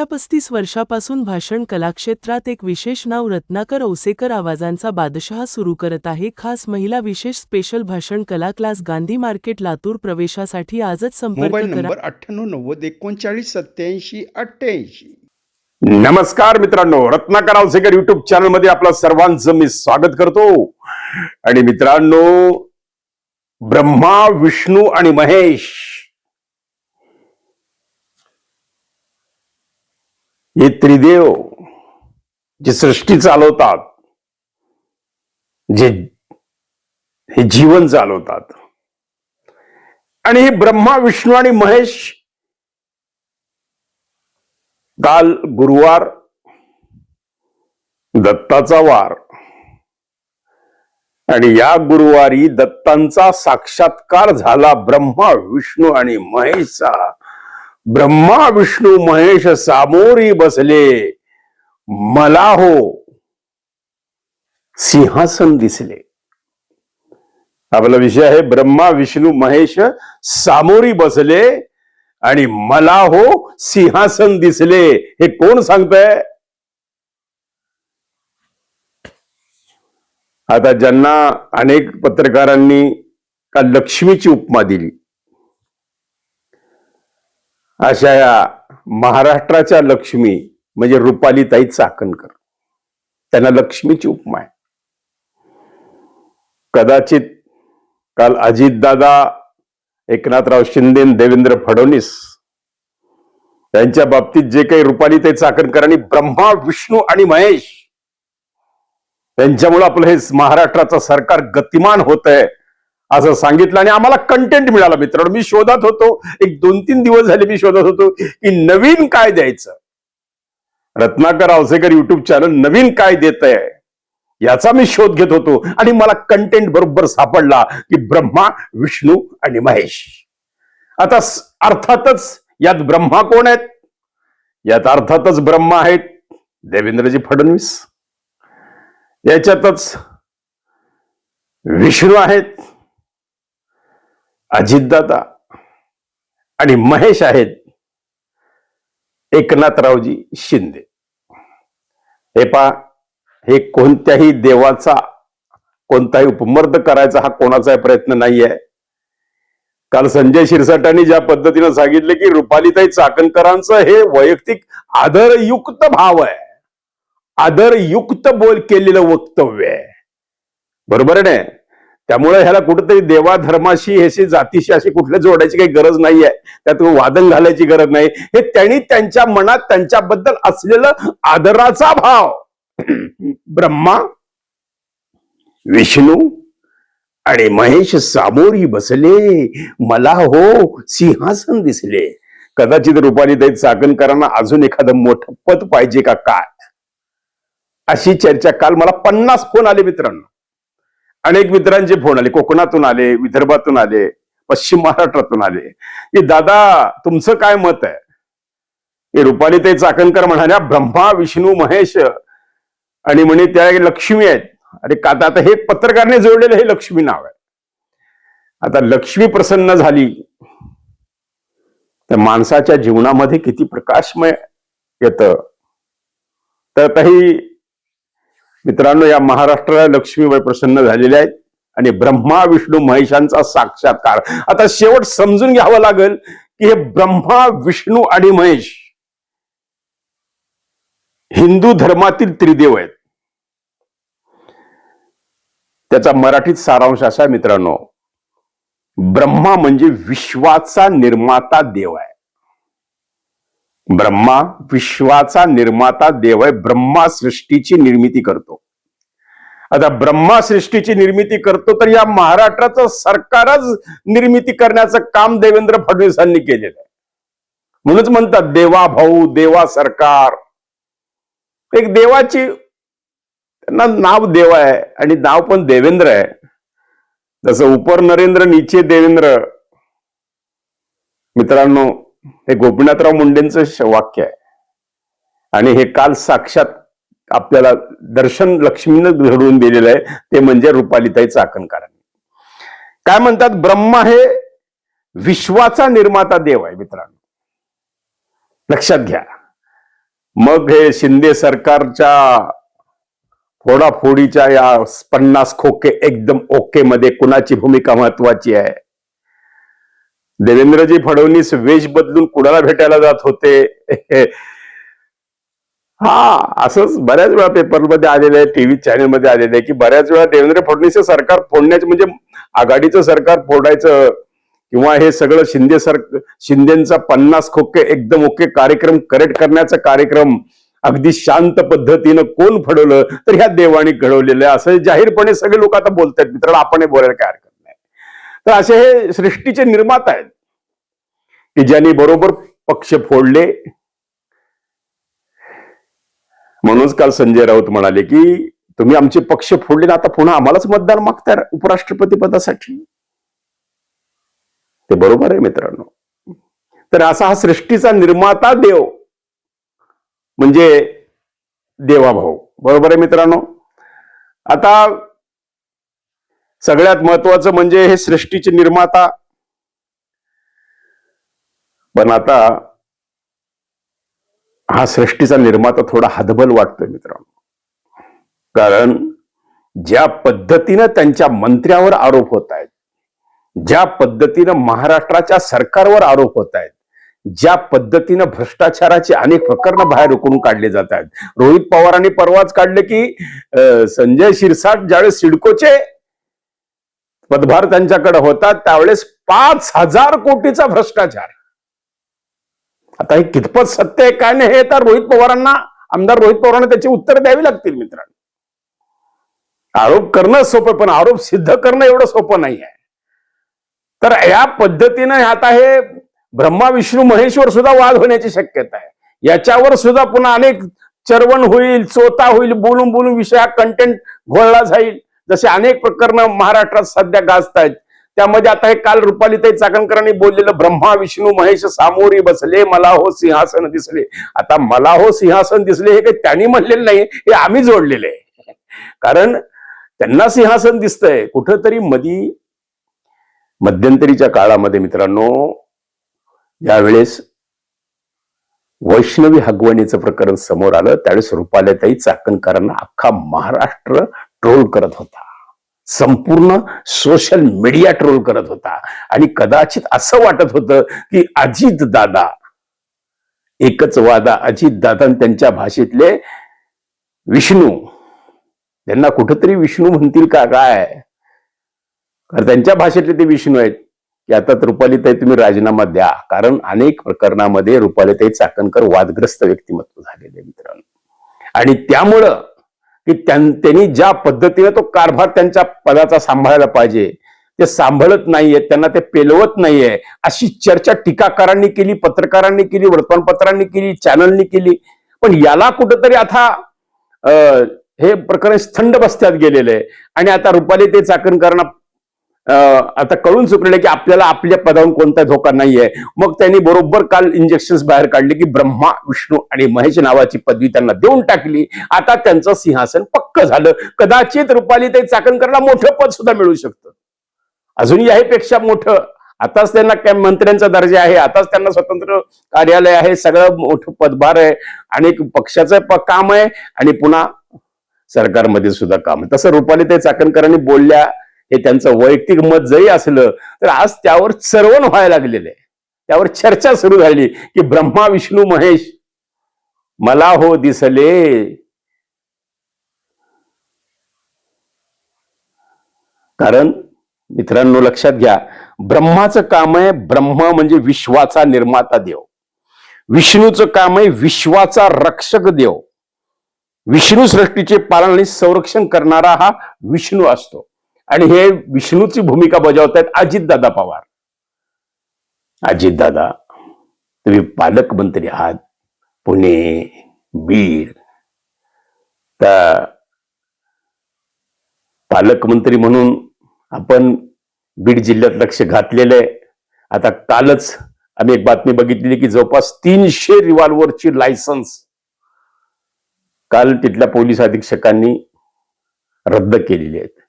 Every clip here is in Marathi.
गेल्या पस्तीस वर्षापासून भाषण कलाक्षेत्रात एक विशेष नाव रत्नाकर औसेकर आवाजांचा बादशहा सुरू करत आहे. खास महिला विशेष स्पेशल भाषण कला क्लास गांधी मार्केट लातूर प्रवेशासाठी आजच संपर्क करा. नंबर अठ्ठ्याण्णव नव्वद एकोणचाळीस सत्याऐंशी अठ्ठ्याऐंशी. नमस्कार मित्रांनो रत्नाकर आवसेकर युट्यूब चॅनलमध्ये आपलं सर्वांचं मी स्वागत करतो. आणि मित्रांनो ब्रह्मा विष्णू आणि महेश हे त्रिदेव जे सृष्टी चालवतात जे हे जीवन चालवतात. आणि हे ब्रह्मा विष्णू आणि महेश काल गुरुवार दत्ताचा वार. आणि या गुरुवारी दत्तांचा साक्षात्कार झाला ब्रह्मा विष्णू आणि महेशचा. ब्रह्मा विष्णू महेश सामोरी बसले. मला हो सिंहासन दिसले. आपला विषय आहे ब्रह्मा विष्णू महेश सामोरी बसले आणि मला हो सिंहासन दिसले. हे कोण सांगतय? आता ज्यांना अनेक पत्रकारांनी का लक्ष्मीची उपमा दिली अशा या महाराष्ट्राच्या लक्ष्मी म्हणजे रुपालीताई चाकणकर. त्यांना लक्ष्मीची उपमा आहे. कदाचित काल अजितदादा एकनाथराव शिंदे देवेंद्र फडणवीस त्यांच्या बाबतीत जे काही रुपालीताई चाकणकरांनी ब्रह्मा विष्णू आणि महेश त्यांच्यामुळे आपलं हे महाराष्ट्राचं सरकार गतिमान होत आहे असं सांगितलं आणि आम्हाला कंटेंट मिळाला मित्रांनो. मी शोधत होतो. एक दोन तीन दिवस झाले मी शोधत होतो की नवीन काय द्यायचं? रत्नाकर आवसेकर युट्यूब चॅनल नवीन काय देत आहे याचा मी शोध घेत होतो आणि मला कंटेंट बरोबर सापडला की ब्रह्मा विष्णू आणि महेश. आता अर्थातच यात ब्रह्मा कोण आहेत? यात अर्थातच ब्रह्मा आहेत देवेंद्रजी फडणवीस. याच्यातच विष्णू आहेत. अजितदादा आणि महेश आहेत एकनाथरावजी शिंदे. हे पा हे कोणत्याही देवाचा कोणताही उपमर्द करायचा हा कोणाचाही प्रयत्न नाहीये. काल संजय शिरसाटांनी ज्या पद्धतीनं सांगितले की रुपालीताई चाकणकरांचं हे वैयक्तिक आदरयुक्त भाव आहे. आदरयुक्त बोल केलेलं वक्तव्य आहे. बरोबर आहे त्यामुळे ह्याला कुठेतरी देवाधर्माशी ह्याशी जातीशी अशी कुठल्या जोडायची काही गरज नाहीये. त्यात वादन घालायची गरज नाही. हे त्यांनी त्यांच्या मनात त्यांच्याबद्दल असलेलं आदराचा भाव. ब्रह्मा विष्णू आणि महेश सामोरी बसले. मला हो सिंहासन दिसले. कदाचित रुपालीताई चाकणकरांना अजून एखादं मोठं पद पाहिजे का काय? अशी चर्चा काल मला पन्नास फोन आले मित्रांनो. अनेक मित्रांचे फोन आले कोकणातून आले विदर्भातून आले पश्चिम महाराष्ट्रातून आले. की दादा तुमचं काय मत आहे? की रुपालीताई चाकणकर म्हणाल्या ब्रह्मा विष्णू महेश आणि म्हणे त्या लक्ष्मी आहेत. अरे का आता आता हे पत्रकारने जोडलेलं हे लक्ष्मी नाव आहे. आता लक्ष्मी प्रसन्न झाली तर माणसाच्या जीवनामध्ये किती प्रकाशमय येत. तर काही मित्रांनो या महाराष्ट्राला लक्ष्मीबाई प्रसन्न झालेल्या आहेत आणि ब्रह्मा विष्णू महेशांचा साक्षात्कार. आता शेवट समजून घ्यावं लागेल की हे ब्रह्मा विष्णू आणि महेश हिंदू धर्मातील त्रिदेव आहेत. त्याचा मराठीत सारांश असा मित्रांनो ब्रह्मा म्हणजे विश्वाचा निर्माता देव आहे. ब्रह्मा विश्वाचा निर्माता देव आहे. ब्रह्मा सृष्टीची निर्मिती करतो. आता ब्रह्मा सृष्टीची निर्मिती करतो तर या महाराष्ट्राचं सरकारच निर्मिती करण्याचं काम देवेंद्र फडणवीसांनी केलेलं आहे. म्हणूनच म्हणतात देवा भाऊ देवा सरकार. एक देवाची त्यांना नाव देव आहे आणि नाव पण देवेंद्र आहे. जसं उपर नरेंद्र नीचे देवेंद्र. मित्रांनो हे गोपीनाथराव मुंडेंचं वाक्य आहे. आणि हे काल साक्षात आपल्याला दर्शन लक्ष्मीनं घडवून दिलेलं आहे ते म्हणजे रुपालिताई चाकणकरांनी. काय म्हणतात? ब्रह्मा हे विश्वाचा निर्माता देव आहे मित्रांनो. लक्षात घ्या. मग हे शिंदे सरकारच्या फोडाफोडीच्या या पन्नास खोके एकदम ओके मध्ये कुणाची भूमिका महत्वाची आहे? देवेंद्रजी फडणवीस वेश बदलून कुणाला भेटायला जात होते? हा असंच बऱ्याच वेळा पेपरमध्ये आलेलं आहे टीव्ही चॅनलमध्ये आलेलं आहे की बऱ्याच वेळा देवेंद्र फडणवीस सरकार फोडण्याचं म्हणजे आघाडीचं सरकार फोडायचं किंवा हे सगळं शिंदे सर शिंदेचा पन्नास खोके एकदम ओके कार्यक्रम करेक्ट करण्याचा कार्यक्रम अगदी शांत पद्धतीनं कोण फडवलं? तर ह्या देवाणी घडवलेलं आहे. असं जाहीरपणे सगळे लोक आता बोलतायत मित्रांनो आपण हे बोलायला काय हरकत तर असे हे सृष्टीचे निर्माता आहेत की ज्यांनी बरोबर पक्ष फोडले. म्हणूनच काल संजय राऊत म्हणाले की तुम्ही आमचे पक्ष फोडले ना आता पुन्हा आम्हालाच मतदान मागताय उपराष्ट्रपती पदासाठी. ते बरोबर आहे मित्रांनो. तर असा हा सृष्टीचा निर्माता देव म्हणजे देवाभाऊ. बरोबर आहे मित्रांनो? आता सगळ्यात महत्वाचं म्हणजे हे सृष्टीचे निर्माता. पण आता हा सृष्टीचा निर्माता थोडा हदबल वाटतोय मित्रांनो. कारण ज्या पद्धतीनं त्यांच्या मंत्र्यावर आरोप होत आहेत ज्या पद्धतीनं महाराष्ट्राच्या सरकारवर आरोप होत आहेत ज्या पद्धतीनं भ्रष्टाचाराची अनेक प्रकरणं बाहेर उकळून काढले जात आहेत. रोहित पवारांनी परवाच काढले की संजय शिरसाट ज्यावेळेस सिडकोचे पदभार त्यांच्याकडे होता त्यावेळेस पाच हजार कोटीचा भ्रष्टाचार. आता हे कितपत सत्य आहे काय नाही हे तर रोहित पवारांना आमदार रोहित पवारांना त्याची उत्तर द्यावी लागतील मित्रांनो. आरोप करणं सोपं पण आरोप सिद्ध करणं एवढं सोपं नाही आहे तर या पद्धतीनं आता हे ब्रह्मा विष्णू महेश्वर सुद्धा वाद होण्याची शक्यता आहे. याच्यावर सुद्धा पुन्हा अनेक चरवण होईल चोता होईल बोलून बोलून विषय हा कंटेंट घोळला जाईल. जसे अनेक प्रकरणं महाराष्ट्रात सध्या गाजतायत. त्यामध्ये आता हे काल रुपालीताई चाकणकरांनी बोललेलं ब्रह्मा विष्णू महेश सामोरी बसले मला हो सिंहासन दिसले. आता मला हो सिंहासन दिसले हे काही त्यांनी म्हणलेलं नाही हे आम्ही जोडलेले आहे. कारण त्यांना सिंहासन दिसतंय. कुठंतरी मधी मध्यंतरीच्या काळामध्ये मित्रांनो यावेळेस वैष्णवी हगवणीचं प्रकरण समोर आलं. त्यावेळेस रुपालीताई चाकणकरांना अख्खा महाराष्ट्र ट्रोल करत होता. संपूर्ण सोशल मीडिया ट्रोल करत होता. आणि कदाचित असं वाटत होतं की अजित दादा एकच वादा अजित दादा त्यांच्या भाषेतले विष्णू. त्यांना कुठंतरी विष्णू म्हणतील का काय? कारण त्यांच्या भाषेतले ते विष्णू आहेत. की आता रुपालीताई तुम्ही राजीनामा द्या. कारण अनेक प्रकरणामध्ये रुपालीताई चाकणकर वादग्रस्त व्यक्तिमत्व झालेले मित्रांनो. आणि त्यामुळं की त्यांनी ज्या पद्धतीने तो कारभार त्यांच्या पदाचा सांभाळायला पाहिजे ते सांभाळत नाहीये त्यांना ते पेलवत नाहीये अशी चर्चा टीकाकारांनी केली पत्रकारांनी केली वर्तमानपत्रांनी केली चॅनलनी केली पण याला कुठंतरी आता अं, हे प्रकरण थंड बस्त्यात गेलेलं आहे. आणि आता रुपाली ते चाकणकरांना अं, आता कळून चुकलेलं की आपल्याला आपल्या पदावरून कोणता धोका नाहीये. मग त्यांनी बरोबर काल इंजेक्शन बाहेर काढले की ब्रह्मा विष्णू आणि महेश नावाची पदवी त्यांना देऊन टाकली. आता त्यांचं सिंहासन पक्क झालं. कदाचित रुपाली ते चाकणकरला मोठं पद सुद्धा मिळू शकतं. अजून याहीपेक्षा मोठं. आताच त्यांना काय मंत्र्यांचा दर्जा आहे. आताच त्यांना स्वतंत्र कार्यालय आहे. सगळं मोठं पदभार आहे. आणि पक्षाचं प- काम आहे. आणि पुन्हा सरकारमध्ये सुद्धा काम आहे. तसं रुपाली ते चाकणकरांनी बोलल्या. हे त्यांचं वैयक्तिक मत जरी असलं तर आज त्यावर चरवण व्हायला लागलेलं आहे. त्यावर चर्चा सुरू झाली की ब्रह्मा विष्णू महेश मला हो दिसले. कारण मित्रांनो लक्षात घ्या ब्रह्माचं काम आहे ब्रह्मा म्हणजे विश्वाचा निर्माता देव. विष्णूचं काम आहे विश्वाचा रक्षक देव. विष्णू सृष्टीचे पालन आणि संरक्षण करणारा हा विष्णू असतो. आणि हे विष्णूची भूमिका बजावत आहेत अजितदादा पवार. अजितदादा तुम्ही पालकमंत्री आहात पुणे बीड. तर पालकमंत्री म्हणून आपण बीड जिल्ह्यात लक्ष घातलेलं आहे. आता कालच आम्ही एक बातमी बघितली की जवळपास तीनशे रिव्हॉल्व्हरची लायसन्स काल तिथल्या पोलीस अधीक्षकांनी रद्द केलेली आहेत.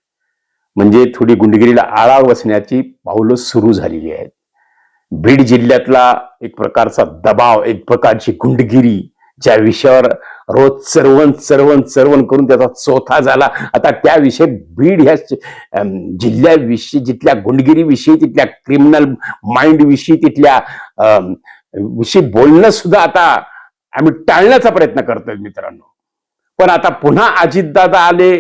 म्हणजे थोडी गुंडगिरीला आळा बसण्याची पावलं सुरू झालेली आहेत. बीड जिल्ह्यातला एक प्रकारचा दबाव एक प्रकारची गुंडगिरी ज्या विषयावर रोज चरवण चरवण चरवण करून त्याचा चोथा झाला. आता त्याविषयी बीड ह्या जिल्ह्याविषयी जिथल्या गुंडगिरीविषयी तिथल्या क्रिमिनल माइंडविषयी तिथल्या विषयी बोलणं सुद्धा आता आम्ही टाळण्याचा प्रयत्न करतोय मित्रांनो. पण आता पुन्हा अजितदादा आले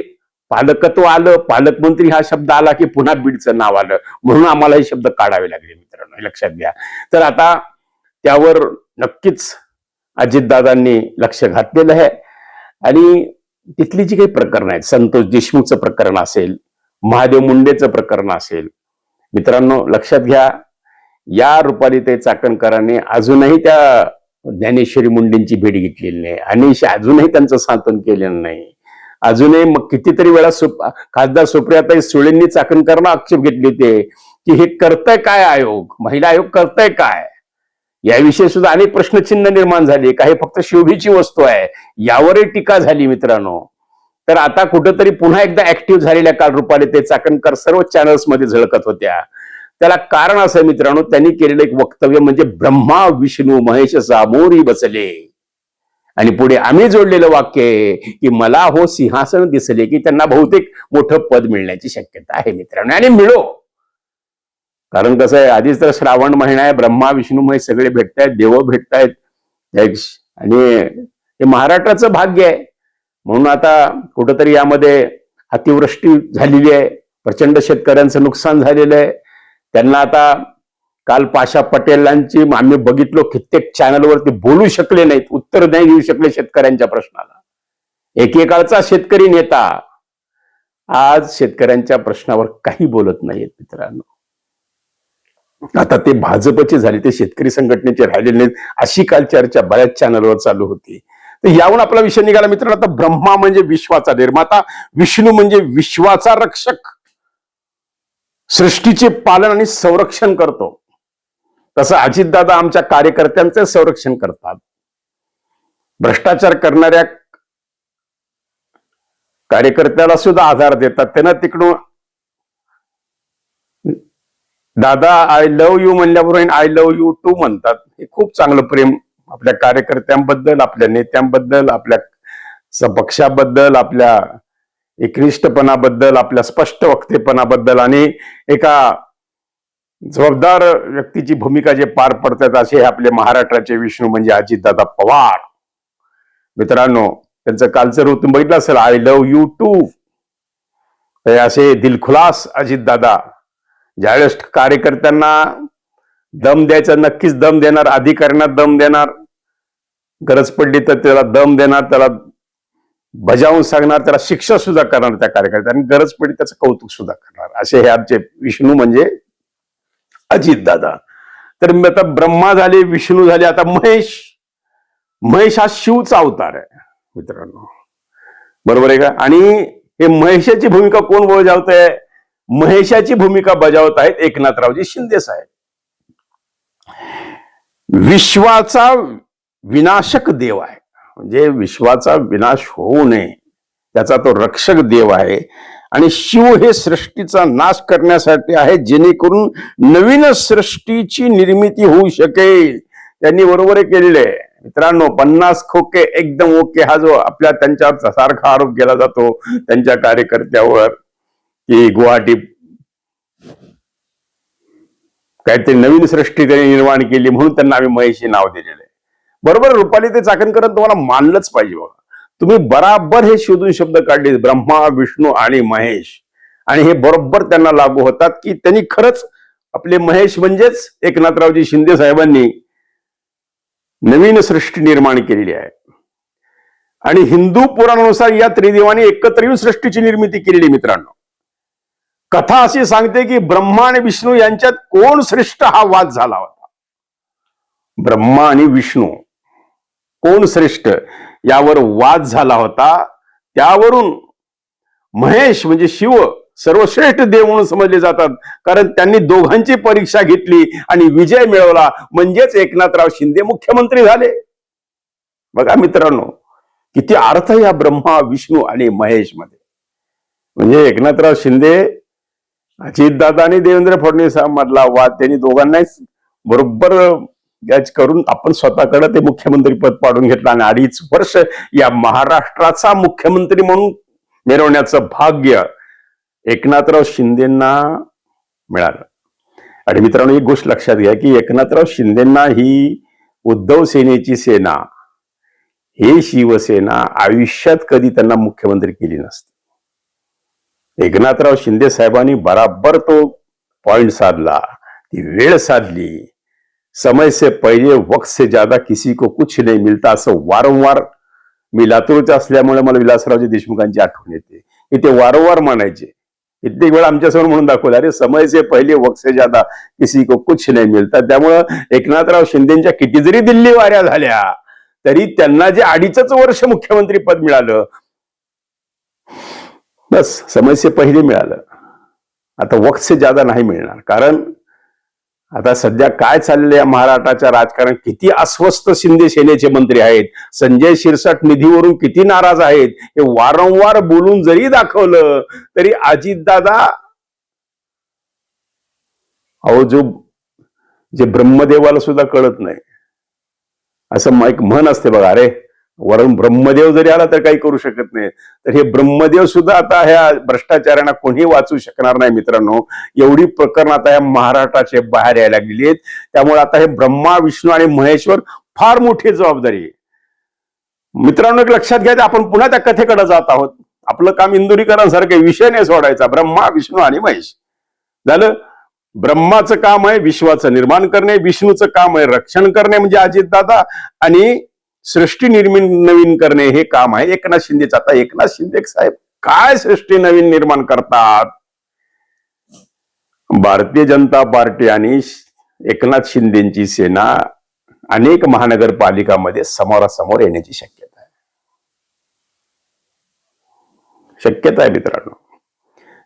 पालकत्व आलं पालकमंत्री हा शब्द आला की पुन्हा बीडचं नाव आलं. म्हणून आम्हाला हे शब्द काढावे लागले मित्रांनो हे लक्षात घ्या. तर आता त्यावर नक्कीच अजितदादांनी लक्ष घातलेलं आहे. आणि तिथली जी काही प्रकरणं आहेत संतोष देशमुखचं प्रकरण असेल महादेव मुंडेचं प्रकरण असेल मित्रांनो लक्षात घ्या या रुपालीताई चाकणकरांनी अजूनही त्या ज्ञानेश्वरी मुंडेंची भेट घेतलेली नाही. आणि अजूनही त्यांचं सांत्वन केलेलं नाही. अजूनही मग कितीतरी वेळा सुप खासदार सुप्रियाताई सुळेंनी चाकणकरांना आक्षेप घेतले होते की हे करताय काय आयोग? महिला आयोग करताय काय? याविषयी सुद्धा अनेक प्रश्नचिन्ह निर्माण झाले. काही फक्त शिवभीची वस्तू आहे? यावरही टीका झाली मित्रांनो. तर आता कुठंतरी पुन्हा एकदा ऍक्टिव्ह झालेल्या काल रुपाले ते चाकणकर सर्व चॅनल्समध्ये झळकत होत्या. त्याला कारण असं मित्रांनो त्यांनी केलेलं एक वक्तव्य म्हणजे ब्रह्मा विष्णू महेश सामोरी बसले. आणि पुढे आम्ही जोडलेलं वाक्य आहे की मला हो सिंहासन दिसले की त्यांना बहुतेक मोठं पद मिळण्याची शक्यता आहे मित्रांनो. आणि मिळो. कारण कसं आहे आधीच तर श्रावण महिना आहे ब्रह्मा विष्णू मय सगळे भेटतायत देव भेटतायत. आणि हे महाराष्ट्राचं भाग्य आहे. म्हणून आता कुठंतरी यामध्ये अतिवृष्टी झालेली आहे. प्रचंड शेतकऱ्यांचं नुकसान झालेलं आहे. त्यांना आता काल पाशा पटेलांची आम्ही बघितलो कित्येक चॅनलवरती बोलू शकले नाहीत उत्तर नाही देऊ शकले शेतकऱ्यांच्या प्रश्नाला. एकेकाळचा शेतकरी नेता आज शेतकऱ्यांच्या प्रश्नावर काही बोलत नाहीत मित्रांनो. आता ते भाजपचे झाले ते शेतकरी संघटनेचे राहिलेले नाहीत अशी काल चर्चा बऱ्याच चॅनलवर चालू होती. तर यावरून आपला विषय निघाला मित्रांनो आता ब्रह्मा म्हणजे विश्वाचा निर्माता विष्णू म्हणजे विश्वाचा रक्षक. सृष्टीचे पालन आणि संरक्षण करतो. तसं अजितदादा आमच्या कार्यकर्त्यांचे संरक्षण करतात. भ्रष्टाचार करणाऱ्या कार्यकर्त्याला सुद्धा आधार देतात. त्यांना तिकडून दादा आय लव्ह यू म्हणल्याबरोबर आय लव्ह यू टू म्हणतात. हे खूप चांगलं प्रेम आपल्या कार्यकर्त्यांबद्दल आपल्या नेत्यांबद्दल आपल्या पक्षाबद्दल आपल्या एकनिष्ठपणाबद्दल आपल्या स्पष्ट वक्तेपणाबद्दल आणि एका जबाबदार व्यक्तीची भूमिका जे पार पडतात असे हे आपले महाराष्ट्राचे विष्णू म्हणजे अजितदादा पवार. मित्रांनो त्यांचं कालचं रूप तुम्ही बघितलं असेल? आय लव्ह यू टू असे दिलखुलास अजितदादा. ज्यावेळेस कार्यकर्त्यांना दम द्यायचा नक्कीच दम देणार अधिकाऱ्यांना दम देणार. गरज पडली तर त्याला दम देणार त्याला बजावून सांगणार त्याला शिक्षा सुद्धा करणार त्या कार्यकर्त्यांनी. गरज पडली त्याचं कौतुक सुद्धा करणार. असे हे आमचे विष्णू म्हणजे अजित दादा तर मी आता ब्रह्मा झाले विष्णू झाले आता महेश. महेश हा शिवचा अवतार आहे मित्रांनो. बरोबर आहे का? आणि हे महेशाची भूमिका कोण बजावत आहे महेशाची भूमिका बजावत आहेत एकनाथरावजी शिंदे साहेब. विश्वाचा विनाशक देव आहे. म्हणजे विश्वाचा विनाश होऊ नये. त्याचा तो रक्षक देव आहे. आणि शिव हे सृष्टीचा नाश करण्यासाठी आहे जेणेकरून नवीन सृष्टीची निर्मिती होऊ शकेल. त्यांनी बरोबर केलेले. आहे मित्रांनो पन्नास खोके एकदम ओके. हा जो आपल्या त्यांच्या सारखा आरोप केला जातो त्यांच्या कार्यकर्त्यावर की गुवाहाटी काहीतरी नवीन सृष्टी त्यांनी निर्माण केली म्हणून त्यांना आम्ही महेशी नाव दिलेलं. आहे बरोबर रुपाली ते चाकणकरण तुम्हाला मानलंच पाहिजे बघा. तुम्ही बराबर हे शोधून शब्द काढले ब्रह्मा विष्णू आणि महेश. आणि हे बरोबर त्यांना लागू होतात की त्यांनी खरंच आपले महेश म्हणजेच एकनाथरावजी शिंदे साहेबांनी नवीन सृष्टी निर्माण केलेली आहे. आणि हिंदू पुराणानुसार या त्रिदेवाने एकत्र येऊन सृष्टीची निर्मिती केलेली मित्रांनो. कथा अशी सांगते की ब्रह्मा आणि विष्णू यांच्यात कोण श्रेष्ठ हा वाद झाला होता? ब्रह्मा आणि विष्णू कोण श्रेष्ठ? यावर वाद झाला होता. त्यावरून महेश म्हणजे शिव सर्वश्रेष्ठ देव म्हणून समजले जातात. कारण त्यांनी दोघांची परीक्षा घेतली आणि विजय मिळवला. म्हणजेच एकनाथराव शिंदे मुख्यमंत्री झाले. बघा मित्रांनो किती अर्थ या ब्रह्मा विष्णू आणि महेशमध्ये म्हणजे एकनाथराव शिंदे अजितदादा आणि देवेंद्र फडणवीस मधला वाद त्यांनी दोघांनाच बरोबर करून आपण स्वतःकडे ते मुख्यमंत्री पद पाडून घेतलं आणि अडीच वर्ष या महाराष्ट्राचा मुख्यमंत्री म्हणून मिरवण्याचं भाग्य एकनाथराव शिंदेना मिळालं. आणि मित्रांनो एक गोष्ट लक्षात घ्या की एकनाथराव शिंदेना ही उद्धव सेनेची सेना हे शिवसेना आयुष्यात कधी त्यांना मुख्यमंत्री केली नसते. एकनाथराव शिंदे साहेबांनी बराबर तो पॉइंट साधला ती वेळ साधली समय से पहिले वक्त से ज्यादा किसी को कुछ नाही मिलता असं वारंवार मी लातूरचा असल्यामुळे मला विलासरावजी देशमुखांची आठवण येते. की ते वारंवार म्हणायचे. कित्येक वेळा आमच्यासमोर म्हणून दाखवलं अरे समय से पहिले वक्त से ज्यादा किसी को कुछ नाही मिळता त्यामुळं एकनाथराव शिंदेच्या किती जरी दिल्ली वाऱ्या झाल्या तरी त्यांना जे अडीचच वर्ष मुख्यमंत्री पद मिळालं बस समय से पहिले मिळालं. आता वक्त से ज्यादा नाही मिळणार. कारण आता सध्या काय चाललंय या महाराष्ट्राच्या राजकारण? किती अस्वस्थ शिंदे सेनेचे मंत्री आहेत? संजय शिरसाट निधीवरून किती नाराज आहेत? हे वारंवार बोलून जरी दाखवलं तरी अजितदादा अहो जो जे ब्रह्मदेवाला सुद्धा कळत नाही. असं एक म्हण असते बघा अरे वरून ब्रह्मदेव जरी आला तर काही करू शकत नाही. तर हे ब्रह्मदेव सुद्धा आता ह्या भ्रष्टाचारांना कोणी वाचू शकणार नाही मित्रांनो. एवढी प्रकरण आता या महाराष्ट्राचे बाहेर यायला लागलेली आहेत त्यामुळे आता हे ब्रह्मा विष्णू आणि महेश्वर फार मोठी जबाबदारी आहे. मित्रांनो एक लक्षात घ्या आपण पुन्हा त्या कथेकडे जात आहोत. आपलं काम इंदुरीकरांसारखे विषय नाही सोडायचा. ब्रह्मा विष्णू आणि महेश. झालं? ब्रह्माचं काम आहे विश्वाचं निर्माण करणे विष्णूचं काम आहे रक्षण करणे म्हणजे अजितदादा आणि सृष्टी निर्मिण नवीन करणे हे काम आहे. एकनाथ शिंदेच आता. एकनाथ शिंदे साहेब काय सृष्टी नवीन निर्माण करतात? भारतीय जनता पार्टी आणि एकनाथ शिंदेची सेना अनेक महानगरपालिकामध्ये समोरासमोर येण्याची शक्यता आहे. शक्यता आहे मित्रांनो.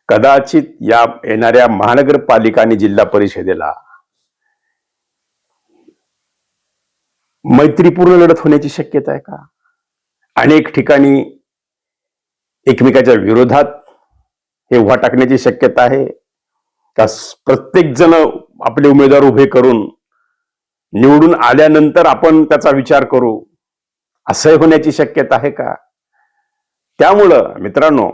कदाचित या येणाऱ्या महानगरपालिका आणि जिल्हा परिषदेला मैत्रीपूर्ण लढत होण्याची शक्यता आहे का? अनेक ठिकाणी एकमेकाच्या विरोधात हे उभा टाकण्याची शक्यता आहे. का प्रत्येक जण आपले उमेदवार उभे करून निवडून आल्यानंतर आपण त्याचा विचार करू. असंही होण्याची शक्यता आहे का? त्यामुळं मित्रांनो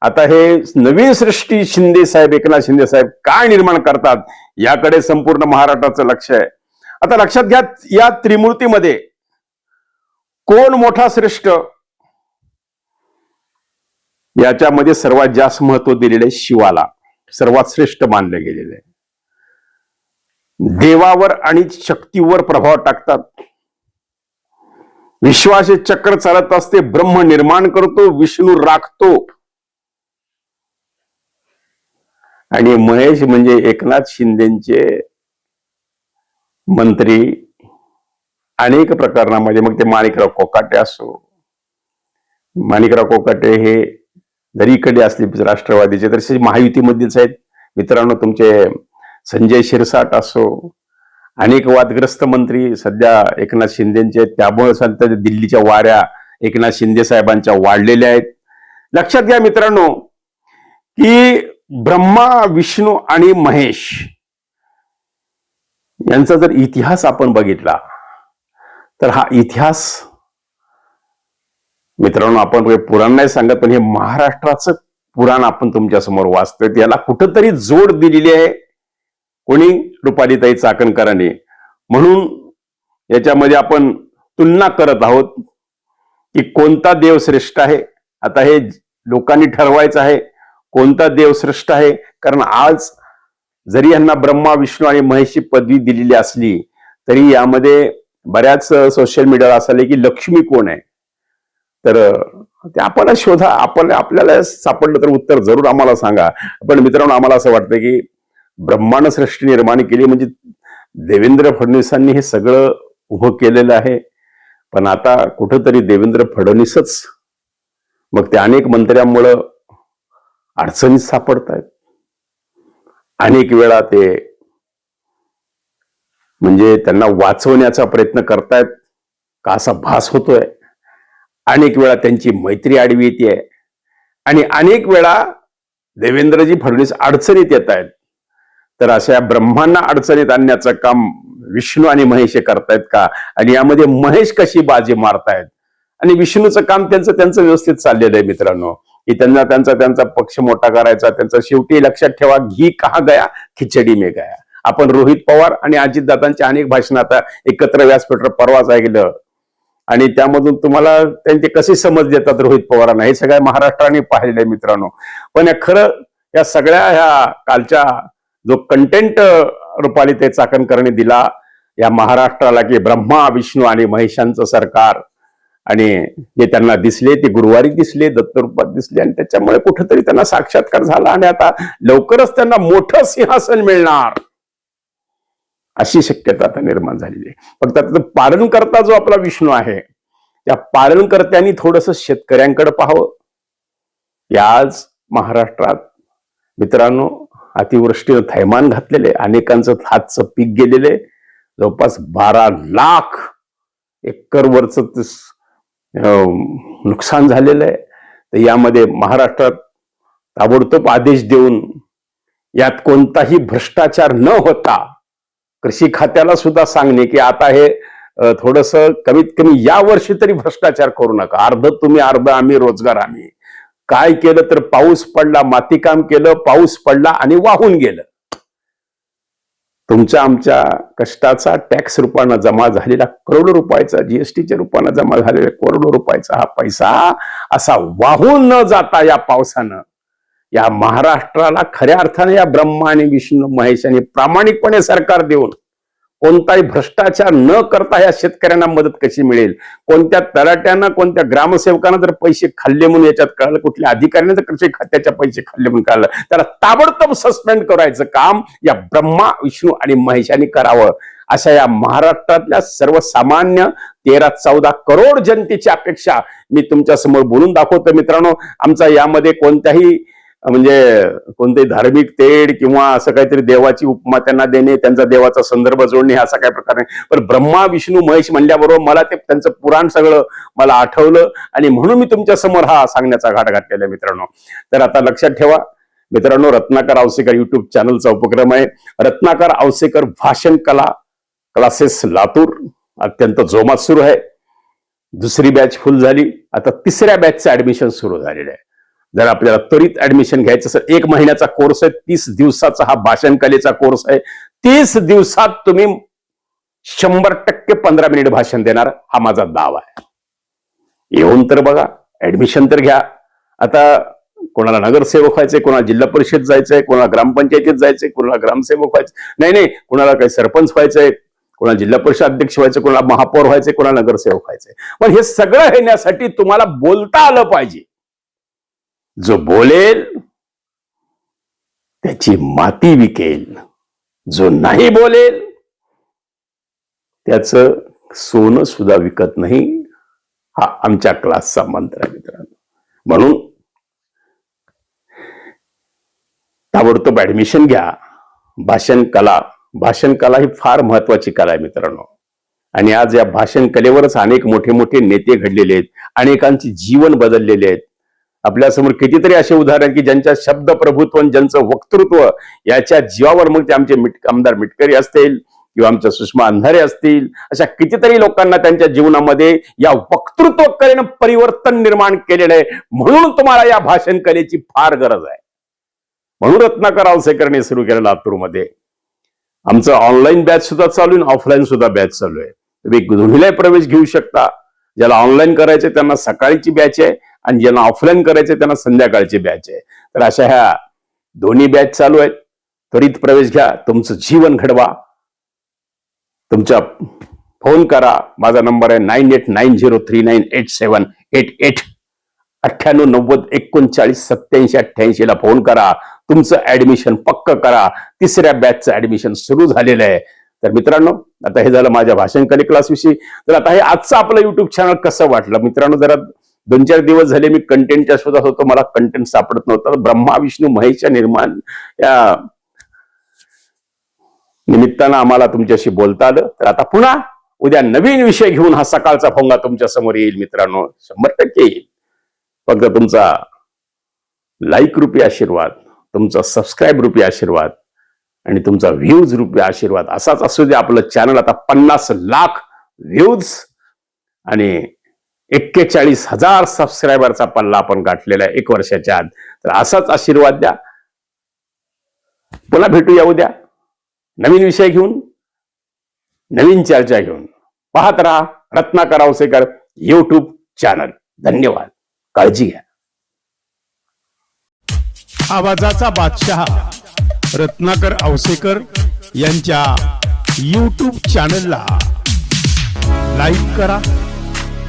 आता हे नवीन सृष्टी शिंदे साहेब एकनाथ शिंदे साहेब काय निर्माण करतात याकडे संपूर्ण महाराष्ट्राचं लक्ष आहे. आता लक्षात घ्या या त्रिमूर्तीमध्ये कोण मोठा श्रेष्ठ? याच्यामध्ये सर्वात जास्त महत्त्व दिलेले शिवाला. सर्वात श्रेष्ठ मानले गेलेले आहे. देवावर आणि शक्तीवर प्रभाव टाकतात. विश्वाचे चक्र चालत असते ब्रह्म निर्माण करतो विष्णू राखतो. आणि महेश म्हणजे एकनाथ शिंदेचे मंत्री अनेक प्रकरणामध्ये मग ते माणिकराव कोकाटे असो. माणिकराव कोकाटे हे जरी इकडे असले राष्ट्रवादीचे तसे महायुतीमधीलच आहेत. मित्रांनो तुमचे संजय शिरसाट असो अनेक वादग्रस्त मंत्री सध्या एकनाथ शिंदेचे आहेत. त्यामुळे सध्या दिल्लीच्या वाऱ्या एकनाथ शिंदे साहेबांच्या वाढलेल्या आहेत. लक्षात घ्या मित्रांनो की ब्रह्मा विष्णू आणि महेश यांचा जर इतिहास आपण बघितला तर हा इतिहास मित्रांनो आपण पुराण नाही सांगत पण हे महाराष्ट्राचं पुराण आपण तुमच्यासमोर वाचतोय. याला कुठंतरी जोड दिलेली आहे कोणी? रुपालीताई चाकणकरांनी. म्हणून याच्यामध्ये आपण तुलना करत आहोत की कोणता देव श्रेष्ठ आहे? आता हे लोकांनी ठरवायचं आहे कोणता देव श्रेष्ठ आहे? कारण आज जरी यांना ब्रह्मा विष्णू आणि महेशची पदवी दिलेली असली तरी यामध्ये बऱ्याच सोशल मीडियावर असं की लक्ष्मी कोण आहे? तर ते आपण शोधा आपण आपल्याला सापडलं तर उत्तर जरूर आम्हाला सांगा. पण मित्रांनो आम्हाला असं वाटतं की ब्रह्मांड सृष्टी निर्माण केली म्हणजे देवेंद्र फडणवीसांनी हे सगळं उभं केलेलं आहे. पण आता कुठंतरी देवेंद्र फडणवीसच. मग ते अनेक मंत्र्यांमुळं अडचणीत सापडत आहेत अनेक वेळा ते म्हणजे त्यांना वाचवण्याचा प्रयत्न करतायत का असा भास होतोय. अनेक वेळा त्यांची मैत्री आडवी येते. आणि अनेक वेळा देवेंद्रजी फडणवीस अडचणीत येत आहेत तर अशा ब्रह्मांना अडचणीत आणण्याचं काम विष्णू आणि महेश हे करतायत का? आणि यामध्ये महेश कशी बाजी मारतायत? आणि विष्णूचं काम त्यांचं त्यांचं व्यवस्थित चाललेलं आहे मित्रांनो. की त्यांना त्यांचा त्यांचा पक्ष मोठा करायचा त्यांचा शेवटी लक्षात ठेवा घी कहा गया? खिचडी मे गया. आपण रोहित पवार आणि अजितदादांची अनेक भाषणं आता एकत्र व्यासपीठावर परवाच ऐकलं आणि त्यामधून तुम्हाला त्यांचे कसे समज देतात रोहित पवारांना? हे सगळ्या महाराष्ट्राने पाहिलेलं आहे मित्रांनो. पण या खरं या सगळ्या ह्या कालच्या जो कंटेंट रुपाली ते चाकणकरणी दिला या महाराष्ट्राला की ब्रह्मा विष्णू आणि महेशांचं सरकार आणि जे त्यांना दिसले ते गुरुवारी दिसले दत्तरूपात दिसले आणि त्याच्यामुळे कुठंतरी त्यांना साक्षात्कार झाला आणि आता लवकरच त्यांना मोठं सिंहासन मिळणार. अशी शक्यता आता निर्माण झालेली आहे. फक्त आता पालनकर्ता जो आपला विष्णू आहे त्या पालनकर्त्यांनी थोडस शेतकऱ्यांकडे पाहावं. या आज महाराष्ट्रात मित्रांनो अतिवृष्टीनं थैमान घातलेले अनेकांचं हातचं पीक गेलेले जवळपास बारा लाख एकरवरच नुकसान झालेलं आहे. तर यामध्ये महाराष्ट्रात ताबडतोब आदेश देऊन यात कोणताही भ्रष्टाचार न होता कृषी खात्याला सुद्धा सांगणे की आता हे थोडस कमीत कमी या वर्षी तरी भ्रष्टाचार करू नका. अर्ध तुम्ही अर्ध आम्ही रोजगार आम्ही. काय केलं तर पाऊस पडला मातीकाम केलं पाऊस पडला आणि वाहून गेलं. तुमच्या आमच्या कष्टाचा टॅक्स रूपानं जमा झालेला करोडो रुपयाचा जीएसटीच्या रुपानं जमा झालेला करोडो रुपयाचा हा पैसा असा वाहून न जाता या पावसानं या महाराष्ट्राला खऱ्या अर्थाने या ब्रह्मा आणि विष्णू महेशाने प्रामाणिकपणे सरकार देऊन कोणताही भ्रष्टाचार न करता या शेतकऱ्यांना मदत कशी मिळेल? कोणत्या तलाट्यांना कोणत्या ग्रामसेवकांना जर पैसे खाल्ले म्हणून याच्यात कळलं कुठल्या अधिकाऱ्याने जर कृषी खात्याच्या पैसे खाल्ले म्हणून कळलं त्याला ताबडतोब सस्पेंड करायचं काम या ब्रह्मा विष्णू आणि महेशांनी करावं. अशा या महाराष्ट्रातल्या सर्वसामान्य तेरा चौदा करोड जनतेची अपेक्षा मी तुमच्यासमोर बोलून दाखवतो मित्रांनो. आमचा यामध्ये कोणत्याही म्हणजे कोणतेही धार्मिक तेढ किंवा असं काहीतरी देवाची उपमा त्यांना देणे त्यांचा देवाचा संदर्भ जोडणे असा काही प्रकार नाही. पण ब्रह्मा विष्णू महेश म्हणल्याबरोबर मला ते त्यांचं पुराण सगळं मला आठवलं आणि म्हणून मी तुमच्यासमोर हा सांगण्याचा घाट घातलेला आहे मित्रांनो. तर आता लक्षात ठेवा मित्रांनो रत्नाकर आवसेकर युट्यूब चॅनलचा उपक्रम आहे. रत्नाकर आवसेकर भाषण कला क्लासेस लातूर अत्यंत जोमात सुरू आहे. दुसरी बॅच फुल झाली. आता तिसऱ्या बॅचचं ऍडमिशन सुरू झालेलं आहे. जर आपल्याला त्वरित ऍडमिशन घ्यायचं असेल एक महिन्याचा कोर्स आहे तीस दिवसाचा हा भाषण कलेचा कोर्स आहे. तीस दिवसात तुम्ही शंभर टक्के पंधरा मिनिट भाषण देणार हा माझा दावा आहे. येऊन तर बघा ऍडमिशन तर घ्या. आता कोणाला नगरसेवक व्हायचंय कोणाला जिल्हा परिषद जायचंय कोणाला ग्रामपंचायतीत जायचंय कोणाला ग्रामसेवक व्हायचं नाही नाही कोणाला काही सरपंच व्हायचंय कोणाला जिल्हा परिषद अध्यक्ष व्हायचं कोणाला महापौर व्हायचंय कोणाला नगरसेवक व्हायचंय. पण हे सगळं येण्यासाठी तुम्हाला बोलता आलं पाहिजे. जो बोलेल त्याची माती विकेल. जो नाही बोलेल त्याच सोनं सुद्धा विकत नाही. हा आमच्या क्लासचा मंत्र आहे मित्रांनो. म्हणून ताबडतोब ऍडमिशन घ्या. भाषण कला भाषण कला ही फार महत्वाची कला आहे मित्रांनो. आणि आज या भाषण कलेवरच अनेक मोठे मोठे नेते घडलेले आहेत. अनेकांची जीवन बदललेले आहेत. आपल्यासमोर कितीतरी असे उदाहरण की ज्यांच्या शब्द प्रभुत्व आणि ज्यांचं वक्तृत्व याच्या जीवावर मग ते आमचे मिट आमदार मिटकरी असतील किंवा आमच्या सुषमा अंधारे असतील अशा कितीतरी लोकांना त्यांच्या जीवनामध्ये या वक्तृत्व कलेनं परिवर्तन निर्माण केलेलं आहे. म्हणून तुम्हाला या भाषण कलेची फार गरज आहे. म्हणून रत्नाकर आवसेकरने सुरू केलं लातूरमध्ये. आमचं ऑनलाईन बॅच सुद्धा चालू आहे ऑफलाईन सुद्धा बॅच चालू आहे. तुम्ही दोन्हीलाही प्रवेश घेऊ शकता. ज्याला ऑनलाईन करायचे त्यांना सकाळीची बॅच आहे. आणि ज्यांना ऑफलाईन करायचे त्यांना संध्याकाळची बॅच आहे. तर अशा ह्या दोन्ही बॅच चालू आहेत. त्वरित प्रवेश घ्या. तुमचं जीवन घडवा. तुमच्या फोन करा. माझा नंबर आहे nine eight nine zero three nine eight seven eight eight अठ्ठ्याण्णव नव्वद एकोणचाळीस सत्याऐंशी अठ्ठ्याऐंशी ला फोन करा. तुमचं ऍडमिशन पक्क करा. तिसऱ्या बॅचचं ऍडमिशन सुरू झालेलं आहे. तर मित्रांनो आता हे झालं माझ्या भाषण कले क्लास विषयी. तर आता हे आजचं आपलं युट्यूब चॅनल कसं वाटलं? मित्रांनो जरा दोन चार दिवस झाले मी कंटेंटच्या शोधात होतो. मला कंटेंट सापडत नव्हतं. ब्रह्मा विष्णू महेशच्या निर्माण या निमित्तानं आम्हाला तुमच्याशी बोलता आलं. तर आता पुन्हा उद्या नवीन विषय घेऊन हा सकाळचा भोंगा तुमच्यासमोर येईल मित्रांनो. शंभर टक्के येईल. फक्त तुमचा लाईक रुपी आशीर्वाद तुमचा सबस्क्राईब रुपी आशीर्वाद आणि तुमचा व्ह्यूज रुपी आशीर्वाद असाच असू दे. आपलं चॅनल आता पन्नास लाख व्ह्यूज आणि एक्केचाळीस हजार सबस्क्रायबरचा पल्ला आपण गाठलेला आहे एक वर्षाच्या आत. तर असाच आशीर्वाद द्या. पुन्हा भेटूया उद्या. नवीन विषय घेऊन नवीन चर्चा घेऊन. पाहत राहा रत्नाकर आवसेकर युट्यूब चॅनल धन्यवाद. काळजी घ्या. आवाजाचा बादशहा रत्नाकर आवसेकर यांच्या यूट्यूब चॅनलला लाईक करा.